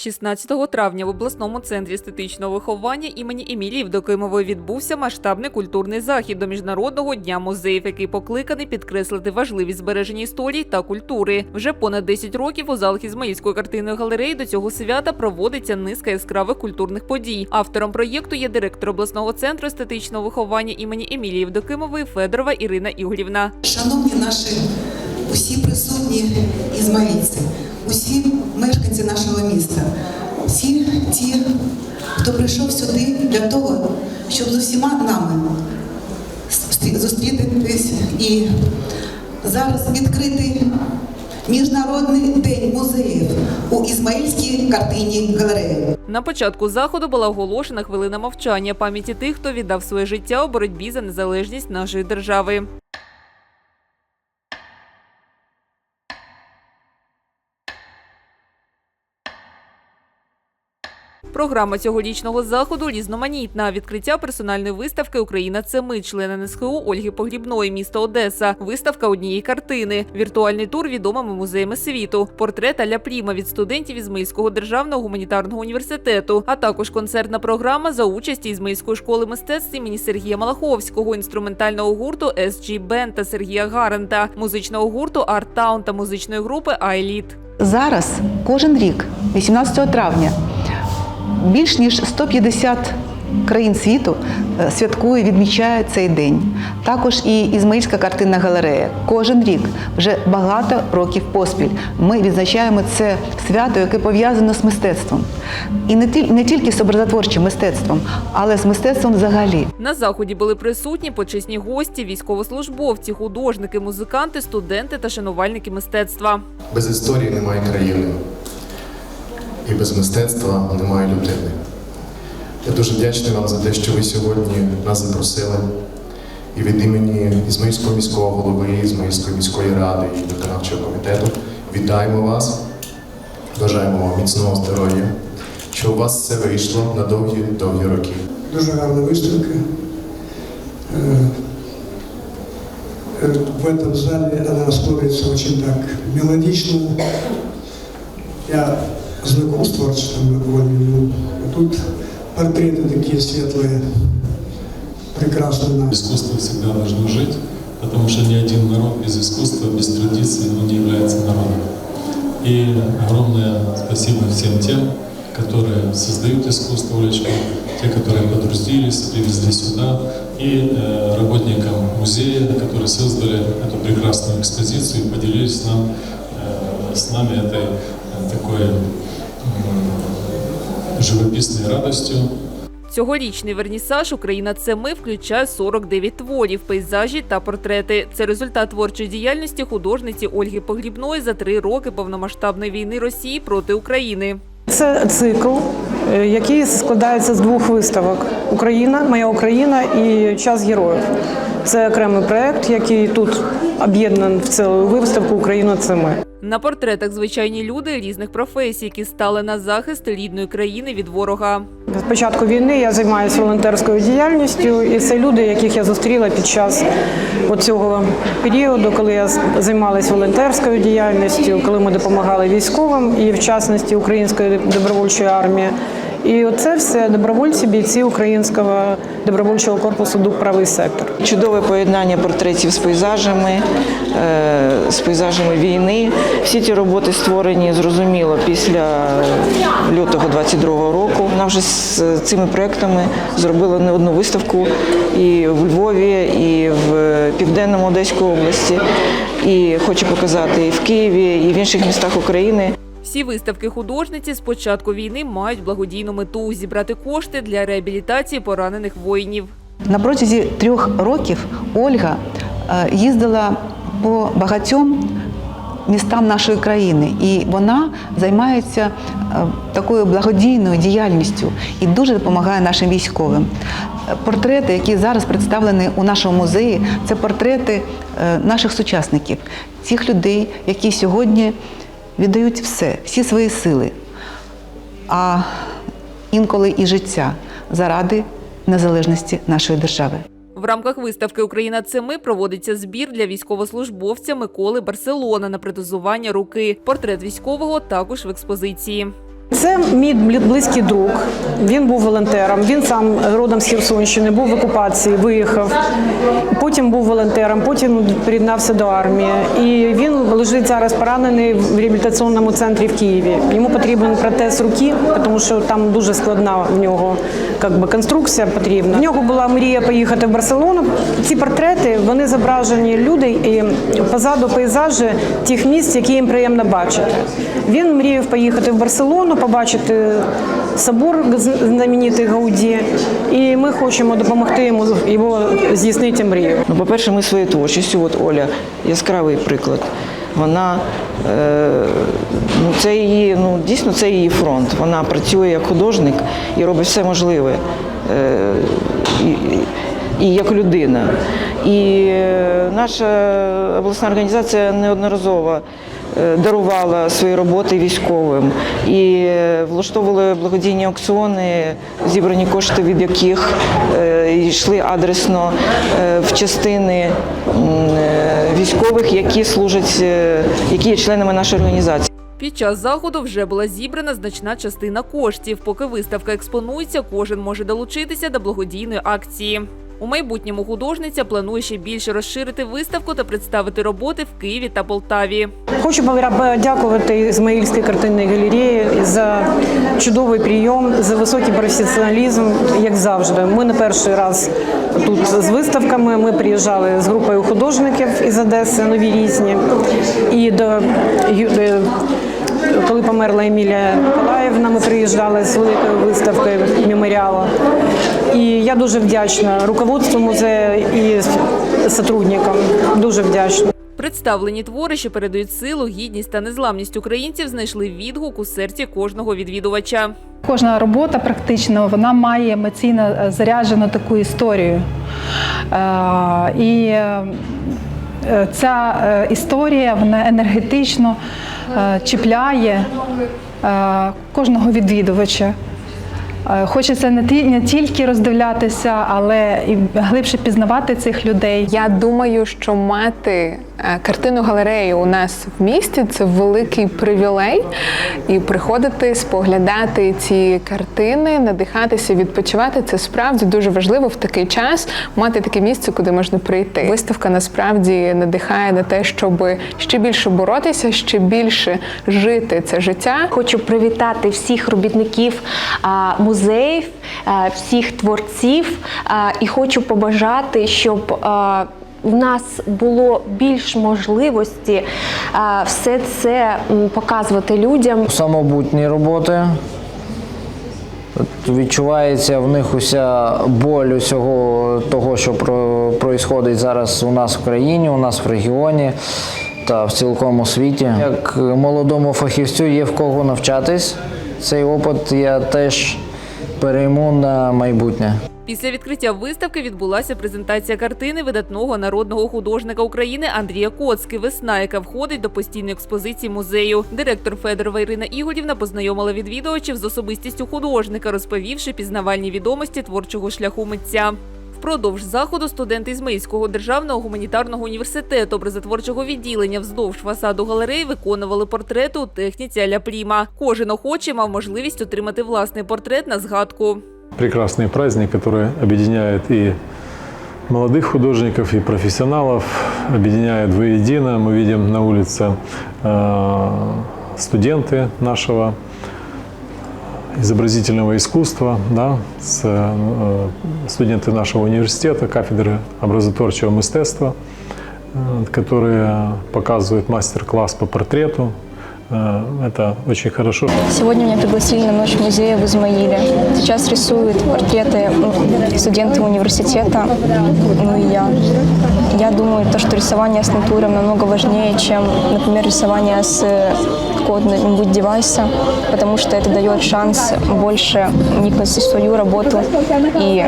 16 травня в обласному центрі естетичного виховання імені Емілії Євдокимової відбувся масштабний культурний захід до міжнародного дня музеїв, який покликаний підкреслити важливість збереження історії та культури. Вже понад 10 років у залах Ізмаїльської картинної галереї до цього свята проводиться низка яскравих культурних подій. Автором проєкту є директор обласного центру естетичного виховання імені Емілії Євдокимової Федорова Ірина Ігорівна. Шановні наші усі присутні ізмаїльці, усі мешканці нашого міста, всі ті, хто прийшов сюди для того, щоб з усіма нами зустрітись і зараз відкрити Міжнародний день музеїв у Ізмаїльській картинній галереї. На початку заходу була оголошена хвилина мовчання пам'яті тих, хто віддав своє життя у боротьбі за незалежність нашої держави. Програма цьогорічного заходу різноманітна. Відкриття персональної виставки Україна це ми, члени НСХУ Ольги Погрібної, місто Одеса. Виставка однієї картини. Віртуальний тур відомими музеями світу. Портрет Аля Пріма від студентів Ізмаїльського державного гуманітарного університету, а також концертна програма за участі Ізмаїльської школи мистецтв імені Сергія Малаховського, інструментального гурту SG Band та Сергія Гарента, музичного гурту Town та музичної групи Айліт. Зараз кожен рік, 18 травня, більш ніж 150 країн світу е, святкує, відмічає цей день. Також і Ізмаїльська картинна галерея. Кожен рік, вже багато років поспіль. Ми відзначаємо це свято, яке пов'язано з мистецтвом. І не, тіль- не тільки з образотворчим мистецтвом, але з мистецтвом взагалі. На заході були присутні почесні гості, військовослужбовці, художники, музиканти, студенти та шанувальники мистецтва. Без історії немає країни І без мистецтва немає людини. Я дуже вдячний вам за те, що ви сьогодні нас запросили. І від імені Ізмаїльського міського голови, Ізмаїльської міської ради і виконавчого комітету вітаємо вас, бажаємо вам міцного здоров'я, що у вас все вийшло на довгі-довгі роки. Дуже гарна виставка. Э, э, В этом зале она смотрится очень так мелодично. Я знаком с творчеством Ольги, а тут портреты такие светлые, прекрасно нам. Искусство всегда должно жить, потому что ни один народ без искусства, без традиций, он не является народом. И огромное спасибо всем тем, которые создают искусство Олечка, те, которые подрузились, привезли сюда, и э, работникам музея, которые создали эту прекрасную экспозицию и поделились нам, э, с нами этой такой м, живописной радостью, Цьогорічний вернісаж Україна це ми включає 49 творів, пейзажі та портрети. Це результат творчої діяльності художниці Ольги Погрібної за три роки повномасштабної війни Росії проти України. Це цикл, е, який складається з двох виставок: Україна, моя Україна і час героїв. Це окремий проект, який тут об'єднаний в цілу виставку Україна це ми. На портретах звичайні люди різних професій, які стали на захист рідної країни від ворога. З початку війни я займаюся волонтерською діяльністю, і це люди, яких я зустріла під час цього періоду, коли я займалася волонтерською діяльністю, коли ми допомагали військовим і в частності української добровольчої армії. І оце все добровольці, бійці українського добровольчого корпусу Дух правий сектор. Чудове поєднання портретів з пейзажами, е, з пейзажами війни. Всі ці роботи створені зрозуміло після лютого 22-го року. Вона вже з цими проектами зробила не одну виставку і в Львові, і в Південному Одеській області. І хочу показати і в Києві, і в інших містах України. Всі виставки художниці з початку війни мають благодійну мету зібрати кошти для реабілітації поранених воїнів. На протязі трьох років Ольга е, їздила по багатьом містам нашої країни, і вона займається е, такою благодійною діяльністю і дуже допомагає нашим військовим. Е, Портрети, які зараз представлені у нашому музеї, це портрети наших сучасників, цих людей, які сьогодні віддають все, всі свої сили, а інколи і життя заради незалежності нашої держави. В рамках виставки Україна це ми проводиться збір для військовослужбовця Миколи Барселона на протезування руки. Портрет військового також в експозиції. Це мій близький друг. Він був волонтером. Він сам родом з Херсонщини, був в окупації, виїхав. Потім був волонтером, потім приєднався до армії. І він лежить зараз поранений в реабілітаційному центрі в Києві. Йому потрібен протез руки, тому що там дуже складна в нього би, конструкція потрібна. В нього була мрія поїхати в Барселону. Ці портрети вони зображені люди і позаду пейзажі тих місць, які їм приємно бачити. Він мріяв поїхати в Барселону, побачити собор знаменитий Гауді, і ми хочемо допомогти йому його здійснити мрію. Ну, по-перше, ми своєю творчістю, от Оля, яскравий приклад. Вона е, ну, це її, ну дійсно це її фронт. Вона працює як художник і робить все можливе. Е, і, як людина. І е, наша обласна організація неодноразово дарувала свої роботи військовим і е, влаштовували благодійні аукціони, зібрані кошти, від яких е, йшли адресно е, в частини е, військових, які служать, е, які є членами нашої організації. Під час заходу вже була зібрана значна частина коштів. Поки виставка експонується, кожен може долучитися до благодійної акції. У майбутньому художниця планує ще більше розширити виставку та представити роботи в Києві та Полтаві. Хочу подякувати Ізмаїльській картинній галереї за чудовий прийом, за високий професіоналізм, як завжди. Ми не перший раз тут з виставками. Ми приїжджали з групою художників із Одеси, нові різні. І до е, коли померла Емілія Миколаївна, ми приїжджали з великою виставкою меморіалу. І я дуже вдячна руководству музею і сотрудникам. Дуже вдячна. Представлені твори, що передають силу, гідність та незламність українців, знайшли відгук у серці кожного відвідувача. Кожна робота практично вона має емоційно заряджену таку історію. Е, І е, ця е, історія вона енергетично е, чіпляє кожного відвідувача. Е, Хочеться не ті- не тільки роздивлятися, але і глибше пізнавати цих людей. Я думаю, що мати е, картину галерею у нас в місті це великий привілей. І приходити, споглядати ці картини, надихатися, відпочивати це справді дуже важливо в такий час мати таке місце, куди можна прийти. Виставка насправді надихає на те, щоб ще більше боротися, ще більше жити це життя. Хочу привітати всіх робітників музеїв, всіх творців і хочу побажати, щоб в нас було більш можливості все це показувати людям. самобутні роботи. Відчувається в них уся боль усього того, що про, зараз у нас в країні, у нас в регіоні та в цілкому світі. Як молодому фахівцю є в кого навчатись. Цей опит я теж перейму на майбутнє. Після відкриття виставки відбулася презентація картини видатного народного художника України Андрія Коцки Весна, яка входить до постійної експозиції музею. Директор Федорова Ірина Ігорівна познайомила відвідувачів з особистістю художника, розповівши пізнавальні відомості творчого шляху митця. Впродовж заходу студенти Ізмаїльського державного гуманітарного університету образотворчого відділення вздовж фасаду галереї виконували портрети у техніці аля пріма. Кожен охочий мав можливість отримати власний портрет на згадку. Прекрасный праздник, который объединяет и молодых художников, и профессионалов, объединяет воедино. Мы видим на улице э, студенты нашего изобразительного искусства, да, с, э, студенты нашего университета, кафедры образотворчего мистецтва, э, которые показывают мастер-класс по портрету. Э, Это очень хорошо. Сегодня меня пригласили на ночь музея в Измаиле. Сейчас рисуют портреты ну, студенты университета, ну и я. Я думаю, то, что рисование с натуром намного важнее, чем, например, рисование с э, какого-нибудь девайса, потому что это дает шанс больше вникнуть в свою работу и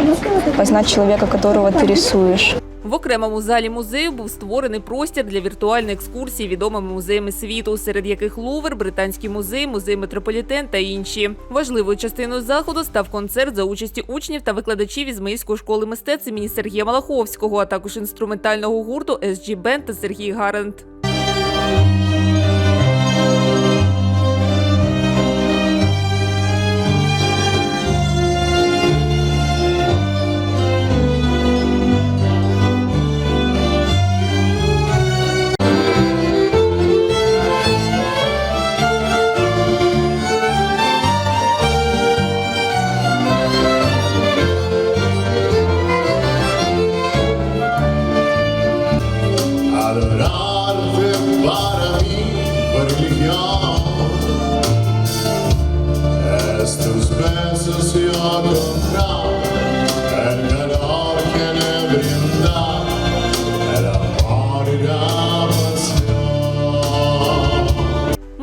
познать человека, которого ты рисуешь. В окремому залі музею був створений простір для віртуальної екскурсії відомими музеями світу, серед яких Лувр, Британський музей, музей Метрополітен та інші. Важливою частиною заходу став концерт за участі учнів та викладачів Ізмаїльської школи мистецтв імені Сергія Малаховського, а також інструментального гурту SG Band та Сергій Гарант.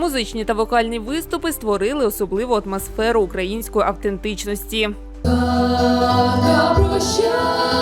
Музичні та вокальні виступи створили особливу атмосферу української автентичності. прощання,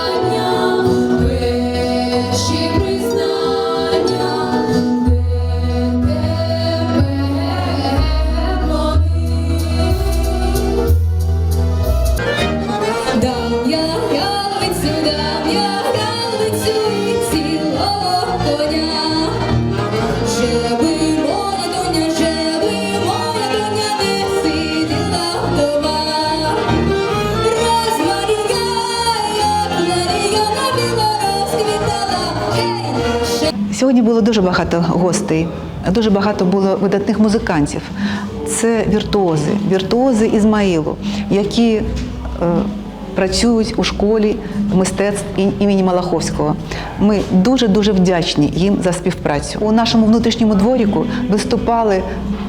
Сьогодні було дуже багато гостей, дуже багато було видатних музикантів. Це віртуози, віртуози Ізмаїлу, які е, працюють у школі мистецтв імені Малаховського. Ми дуже дуже вдячні їм за співпрацю. У нашому внутрішньому дворіку виступали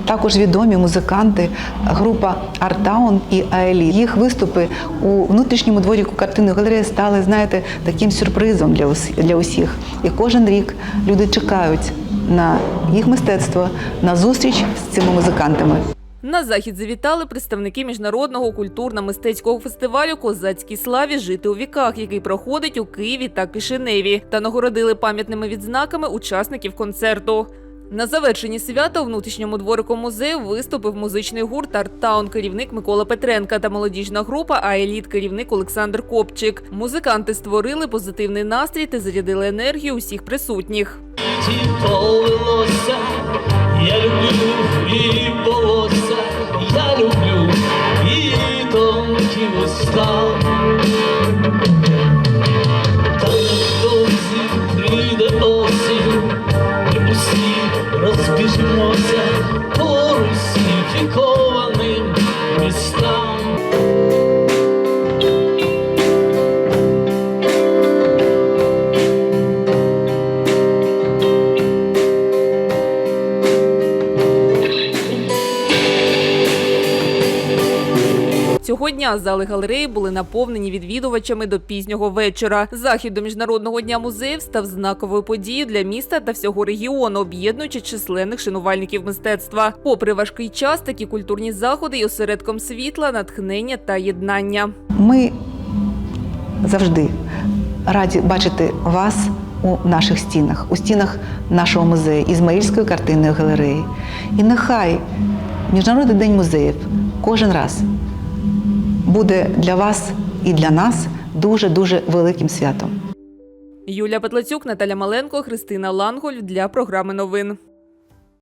також відомі музиканти, група Артаун і Аелі. Їх виступи у внутрішньому дворіку картинної галереї стали, знаєте, таким сюрпризом для для усіх. І кожен рік люди чекають на їх мистецтво, на зустріч з цими музикантами. На захід завітали представники міжнародного культурно-мистецького фестивалю Козацькій славі жити у віках, який проходить у Києві та Кишиневі, та нагородили пам'ятними відзнаками учасників концерту. На завершенні свята у внутрішньому дворику музею виступив музичний гурт «Арттаун» керівник Микола Петренка та молодіжна група «Аеліт» керівник Олександр Копчик. Музиканти створили позитивний настрій та зарядили енергію усіх присутніх. я люблю дня зали галереї були наповнені відвідувачами до пізнього вечора. Захід до міжнародного дня музеїв став знаковою подією для міста та всього регіону, об'єднуючи численних шанувальників мистецтва. Попри важкий час, такі культурні заходи є осередком світла, натхнення та єднання. Ми завжди раді бачити вас у наших стінах, у стінах нашого музею Ізмаїльської картинної галереї. І нехай Міжнародний день музеїв кожен раз буде для вас і для нас дуже дуже великим святом. Юлія Петлацюк, Наталя Маленко, Христина Ланголь для програми новин.